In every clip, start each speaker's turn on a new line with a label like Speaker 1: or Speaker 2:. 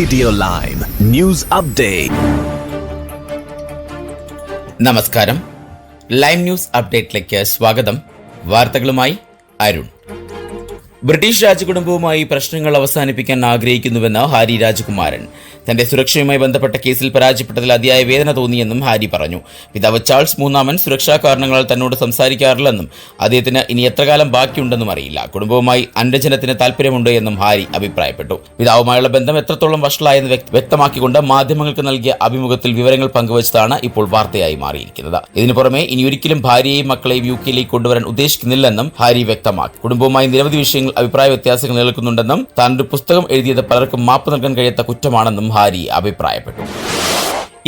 Speaker 1: Radio live news update
Speaker 2: നമസ്കാരം. Live news അപ്ഡേറ്റിലേക്ക് സ്വാഗതം. വാർത്തകളുമായി അരുൺ. ബ്രിട്ടീഷ് രാജകുടുംബവുമായി പ്രശ്നങ്ങൾ അവസാനിപ്പിക്കാൻ ആഗ്രഹിക്കുന്നുവെന്ന് ഹാരി രാജകുമാരൻ. തന്റെ സുരക്ഷയുമായി ബന്ധപ്പെട്ട കേസിൽ പരാജയപ്പെട്ടതിൽ അതിയായ വേദന തോന്നിയെന്നും ഹാരി പറഞ്ഞു. പിതാവ് ചാൾസ് മൂന്നാമൻ സുരക്ഷാ കാരണങ്ങളാൽ തന്നോട് സംസാരിക്കാറില്ലെന്നും അദ്ദേഹത്തിന് ഇനി എത്രകാലം ബാക്കിയുണ്ടെന്നും അറിയില്ല. കുടുംബവുമായി അന്റജനത്തിന് താല്പര്യമുണ്ട് എന്നും ഹാരി അഭിപ്രായപ്പെട്ടു. പിതാവുമായുള്ള ബന്ധം എത്രത്തോളം വഷളായെന്ന് വ്യക്തമാക്കിക്കൊണ്ട് മാധ്യമങ്ങൾക്ക് നൽകിയ അഭിമുഖത്തിൽ വിവരങ്ങൾ പങ്കുവച്ചതാണ് ഇപ്പോൾ വാർത്തയായി മാറിയിരിക്കുന്നത്. ഇതിനു പുറമെ ഇനി ഒരിക്കലും ഭാര്യയെയും മക്കളെയും യു കെയിലേക്ക് കൊണ്ടുവരാൻ ഉദ്ദേശിക്കുന്നില്ലെന്നും ഹാരി വ്യക്തമാക്കി. കുടുംബവുമായി നിരവധി വിഷയങ്ങൾ അഭിപ്രായ വ്യത്യാസങ്ങൾ നിലനിൽക്കുന്നുണ്ടെന്നും താൻ പുസ്തകം എഴുതിയത് പലർക്കും മാപ്പ് നൽകാൻ കഴിയാത്ത കുറ്റമാണെന്നും ഹാരി അഭിപ്രായപ്പെട്ടു.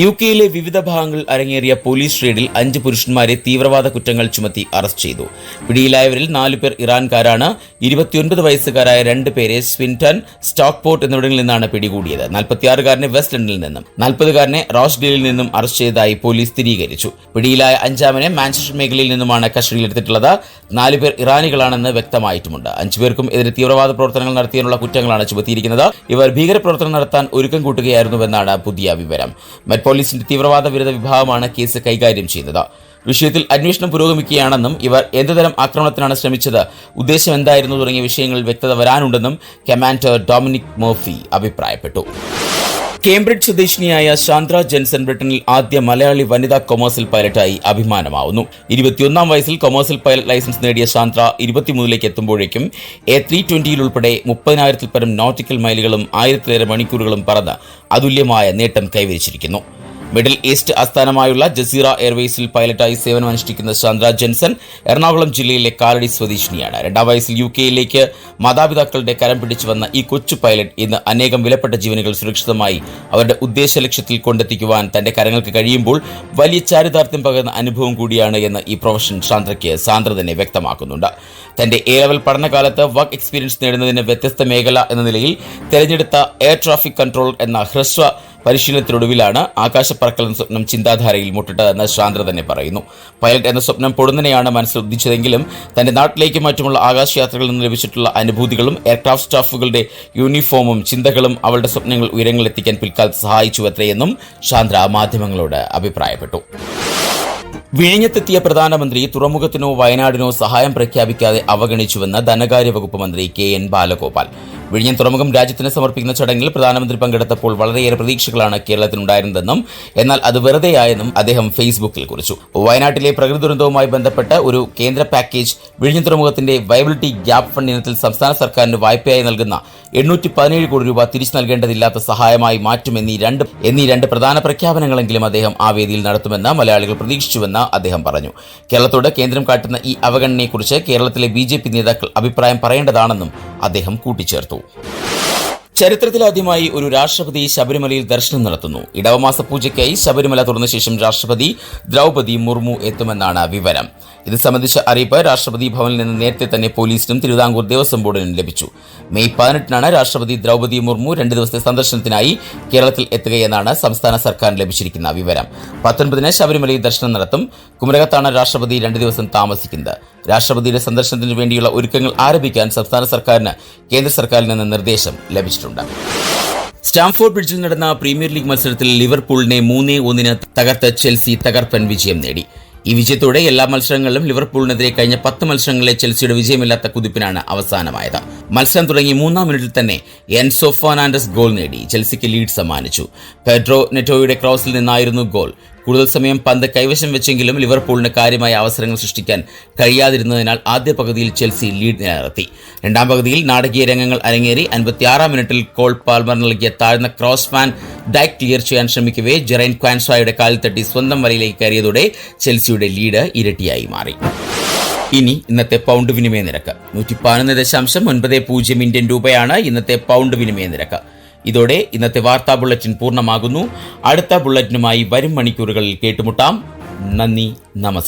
Speaker 2: യു കെയിലെ വിവിധ ഭാഗങ്ങളിൽ അരങ്ങേറിയ പോലീസ് റെയ്ഡിൽ അഞ്ച് പുരുഷന്മാരെ തീവ്രവാദ കുറ്റങ്ങൾ ചുമത്തി അറസ്റ്റ് ചെയ്തു. പിടിയിലായവരിൽ നാലു പേർ ഇറാൻകാരാണ് ഇരുപത്തിയൊൻപത് വയസ്സുകാരായ രണ്ട് പേരെ സ്വിൻടൺ സ്റ്റോക്ക്പോർട്ട് എന്നിവിടങ്ങളിൽ നിന്നാണ് പിടികൂടിയത്. നാൽപ്പത്തിയാറുകാരനെ വെസ്റ്റ് ലണ്ടനിൽ നിന്നും നാൽപ്പതുകാരനെ റോസ്ഡേലിൽ നിന്നും അറസ്റ്റ് ചെയ്തതായി പോലീസ് സ്ഥിരീകരിച്ചു. പിടിയിലായ അഞ്ചാമനെ മാഞ്ചസ്റ്റർ മേഖലയിൽ നിന്നുമാണ് കസ്റ്റഡിയിലെടുത്തിട്ടുള്ളത് നാലുപേർ ഇറാനികളാണെന്ന് വ്യക്തമായിട്ടുമുണ്ട്. അഞ്ചുപേർക്കും എതിരെ തീവ്രവാദ പ്രവർത്തനങ്ങൾ നടത്തിയതിനുള്ള കുറ്റങ്ങളാണ് ചുമത്തിയിരിക്കുന്നത്. ഇവർ ഭീകരപ്രവർത്തനം നടത്താൻ ഒരുക്കം കൂട്ടുകയായിരുന്നുവെന്നാണ് പുതിയ വിവരം. പോലീസിന്റെ തീവ്രവാദ വിരുദ്ധ വിഭാഗമാണ് കേസ് കൈകാര്യം ചെയ്യുന്നത് വിഷയത്തിൽ അന്വേഷണം പുരോഗമിക്കുകയാണെന്നും ഇവർ എന്തുതരം ആക്രമണത്തിനാണ് ശ്രമിച്ചത് ഉദ്ദേശം എന്തായിരുന്നു തുടങ്ങിയ വിഷയങ്ങളിൽ വ്യക്തത വരാനുണ്ടെന്നും കമാൻഡർ ഡൊമിനിക് മോഫി അഭിപ്രായപ്പെട്ടു. കേംബ്രിഡ്ജ് സ്വദേശിനിയായ ശാന്ത്ര ജെൻസൺ ബ്രിട്ടനിൽ ആദ്യ മലയാളി വനിതാ കൊമേഴ്സ്യൽ പൈലറ്റായി അഭിമാനമാവുന്നു. ഇരുപത്തിയൊന്നാം വയസ്സിൽ കൊമേഴ്സ്യൽ പൈലറ്റ് ലൈസൻസ് നേടിയ ശാന്ത്ര ഇരുപത്തിമൂന്നിലേക്ക് എത്തുമ്പോഴേക്കും എ ത്രീ ട്വന്റിയിൽ ഉൾപ്പെടെ മുപ്പതിനായിരത്തിൽ പരം നോട്ടിക്കൽ മൈലുകളും ആയിരത്തിലേറെ മണിക്കൂറുകളും പറന്ന് അതുല്യമായ നേട്ടം കൈവരിച്ചിരിക്കുന്നു. മിഡിൽ ഈസ്റ്റ് ആസ്ഥാനമായുള്ള ജസീറ എയർവേസിൽ പൈലറ്റായി സേവനമനുഷ്ഠിക്കുന്ന ചന്ദ്ര ജെൻസൺ എറണാകുളം ജില്ലയിലെ കാലടി സ്വദേശിനിയാണ്. രണ്ടാം വയസ്സിൽ യു കെയിലേക്ക് മാതാപിതാക്കളുടെ കരം പിടിച്ചു വന്ന ഈ കൊച്ചു പൈലറ്റ് ഇന്ന് അനേകം വിലപ്പെട്ട ജീവനുകൾ സുരക്ഷിതമായി അവരുടെ ഉദ്ദേശ ലക്ഷ്യത്തിൽ കൊണ്ടെത്തിക്കുവാൻ തന്റെ കരങ്ങൾക്ക് കഴിയുമ്പോൾ വലിയ ചാരിതാർത്ഥ്യം പകർന്ന അനുഭവം കൂടിയാണ് എന്ന് ഈ പ്രൊഫഷൻ ചാന്ദ്രയ്ക്ക് സാന്ദ്ര തന്നെ വ്യക്തമാക്കുന്നുണ്ട്. തന്റെ എ ലെവൽ പഠനകാലത്ത് വർക്ക് എക്സ്പീരിയൻസ് നേടുന്നതിന് വ്യത്യസ്ത മേഖല എന്ന നിലയിൽ തെരഞ്ഞെടുത്ത എയർ ട്രാഫിക് കൺട്രോൾ എന്ന ഹ്രസ്വ പരിശീലനത്തിനൊടുവിലാണ് ആകാശപ്പറക്കൽ എന്ന സ്വപ്നം ചിന്താധാരയിൽ മുട്ടിട്ടതെന്ന് ശാന്ദ്ര തന്നെ പറയുന്നു. പൈലറ്റ് എന്ന സ്വപ്നം പൊടുന്നനെയാണ് മനസ്സിൽ ഉദ്ദേശിച്ചതെങ്കിലും തന്റെ നാട്ടിലേക്ക് മറ്റുമുള്ള ആകാശയാത്രകളിൽ നിന്ന് ലഭിച്ചിട്ടുള്ള അനുഭൂതികളും എയർക്രാഫ്റ്റ് സ്റ്റാഫുകളുടെ യൂണിഫോമും ചിന്തകളും അവളുടെ സ്വപ്നങ്ങൾ ഉയരങ്ങളിലെത്തിക്കാൻ പിൽക്കാലത്ത് സഹായിച്ചു അത്രയെന്നും ശാന്ത്ര മാധ്യമങ്ങളോട് അഭിപ്രായപ്പെട്ടു. വിഴിഞ്ഞത്തെത്തിയ പ്രധാനമന്ത്രി തുറമുഖത്തിനോ വയനാടിനോ സഹായം പ്രഖ്യാപിക്കാതെ അവഗണിച്ചുവെന്ന് ധനകാര്യ വകുപ്പ് മന്ത്രി കെ എൻ ബാലഗോപാൽ. വിഴിഞ്ഞം തുറമുഖം രാജ്യത്തിന് സമർപ്പിക്കുന്ന ചടങ്ങിൽ പ്രധാനമന്ത്രി പങ്കെടുത്തപ്പോൾ വളരെയേറെ പ്രതീക്ഷകളാണ് കേരളത്തിനുണ്ടായിരുന്നതെന്നും എന്നാൽ അത് വെറുതെയായെന്നും അദ്ദേഹം ഫേസ്ബുക്കിൽ കുറിച്ചു. വയനാട്ടിലെ പ്രകൃതി ദുരന്തവുമായി ബന്ധപ്പെട്ട് ഒരു കേന്ദ്ര പാക്കേജ് വിഴിഞ്ഞം തുറമുഖത്തിന്റെ വയബിലിറ്റി ഗ്യാപ് ഫണ്ട് ഇനത്തിൽ സംസ്ഥാന സർക്കാരിന് വായ്പയായി നൽകുന്ന എണ്ണൂറ്റി പതിനേഴ് കോടി രൂപ തിരിച്ചു നൽകേണ്ടതില്ലാത്ത സഹായമായി മാറ്റും എന്നീ രണ്ട് എന്നീ രണ്ട് പ്രധാന പ്രഖ്യാപനങ്ങളെങ്കിലും അദ്ദേഹം ആ വേദിയിൽ നടത്തുമെന്ന് മലയാളികൾ പ്രതീക്ഷിച്ചുവെന്ന് അദ്ദേഹം പറഞ്ഞു. കേരളത്തോട് കേന്ദ്രം കാട്ടുന്ന ഈ അവഗണനയെക്കുറിച്ച് കേരളത്തിലെ ബി നേതാക്കൾ അഭിപ്രായം പറയേണ്ടതാണെന്നും അദ്ദേഹം കൂട്ടിച്ചേർത്തു. ചരിത്രത്തിലാദ്യമായി ഒരു രാഷ്ട്രപതി ശബരിമലയിൽ ദർശനം നടത്തുന്നു. ഇടവമാസ പൂജയ്ക്കായി ശബരിമല തുറന്ന ശേഷം രാഷ്ട്രപതി ദ്രൗപതി മുർമു എത്തുമെന്നാണ് വിവരം. ഇത് സംബന്ധിച്ച അറിയിപ്പ് രാഷ്ട്രപതി ഭവനിൽ നിന്ന് നേരത്തെ തന്നെ പോലീസിനും തിരുവിതാംകൂർ ദേവസ്വം ബോർഡിനും ലഭിച്ചു. മെയ് പതിനെട്ടിനാണ് രാഷ്ട്രപതി ദ്രൗപതി മുർമു രണ്ട് ദിവസത്തെ സന്ദർശനത്തിനായി കേരളത്തിൽ എത്തുകയെന്നാണ് സംസ്ഥാന സർക്കാരിന് ലഭിച്ചിരിക്കുന്ന വിവരം. പത്തൊൻപതിന് ശബരിമലയിൽ ദർശനം നടത്തും. കുമരകത്താണ് രാഷ്ട്രപതി രണ്ട് ദിവസം താമസിക്കുന്നത്. രാഷ്ട്രപതിയുടെ സന്ദർശനത്തിനു വേണ്ടിയുള്ള ഒരുക്കങ്ങൾ ആരംഭിക്കാൻ സംസ്ഥാന സർക്കാരിന് കേന്ദ്ര സർക്കാരിൽ നിന്ന് നിർദ്ദേശം ലഭിച്ചിട്ടുണ്ട് സ്റ്റാംഫോർഡ് ബ്രിഡ്ജിൽ നടന്ന പ്രീമിയർ ലീഗ് മത്സരത്തിൽ ലിവർപൂളിനെ മൂന്നേ ഒന്നിന് തകർത്ത് ചെൽസി തകർപ്പൻ വിജയം നേടി. ഈ വിജയത്തോടെ എല്ലാ മത്സരങ്ങളിലും ലിവർപൂളിനെതിരെ കഴിഞ്ഞ പത്ത് മത്സരങ്ങളിലെ ചെൽസിയുടെ വിജയമില്ലാത്ത കുതിപ്പിനാണ് അവസാനമായത്. മത്സരം തുടങ്ങി മൂന്നാം മിനിറ്റിൽ തന്നെ എൻസോ ഫെർണാണ്ടസ് ഗോൾ നേടി. ചെൽസിക്ക് ലീഡ് സമ്മാനിച്ചു. പെഡ്രോ നെറ്റോയുടെ ക്രോസിൽ നിന്നായിരുന്നു ഗോൾ. കൂടുതൽ സമയം പന്ത് കൈവശം വെച്ചെങ്കിലും ലിവർപൂളിന് കാര്യമായ അവസരങ്ങൾ സൃഷ്ടിക്കാൻ കഴിയാതിരുന്നതിനാൽ ആദ്യ പകുതിയിൽ ചെൽസി ലീഡ് നിലനിർത്തി. രണ്ടാം പകുതിയിൽ നാടകീയ രംഗങ്ങൾ അരങ്ങേറി അൻപത്തിയാറാം മിനിറ്റിൽ കോൾ പാൽമർ നൽകിയ താഴ്ന്ന ക്രോസ് ഫാൻ ഡാക് ക്ലിയർ ചെയ്യാൻ ശ്രമിക്കവേ ജെറൈൻ ക്വാൻസായുടെ കാലിൽ തട്ടി സ്വന്തം വലയിലേക്ക് കയറിയതോടെ ചെൽസിയുടെ ലീഡ് ഇരട്ടിയായി മാറി. ഇനി ഇന്നത്തെ പൗണ്ട് വിനിമയ നിരക്ക്. നൂറ്റി പതിനൊന്ന് ദശാംശം ഒൻപത് പൂജ്യം ഇന്ത്യൻ രൂപയാണ് ഇന്നത്തെ പൗണ്ട് വിനിമയ നിരക്ക്. ഇതോടെ ഇന്നത്തെ വാർത്താ ബുള്ളറ്റിൻ പൂർണമാകുന്നു. അടുത്ത ബുള്ളറ്റിനുമായി വരും മണിക്കൂറുകളിൽ കേട്ടുമുട്ടാം. നന്ദി നമസ്കാരം.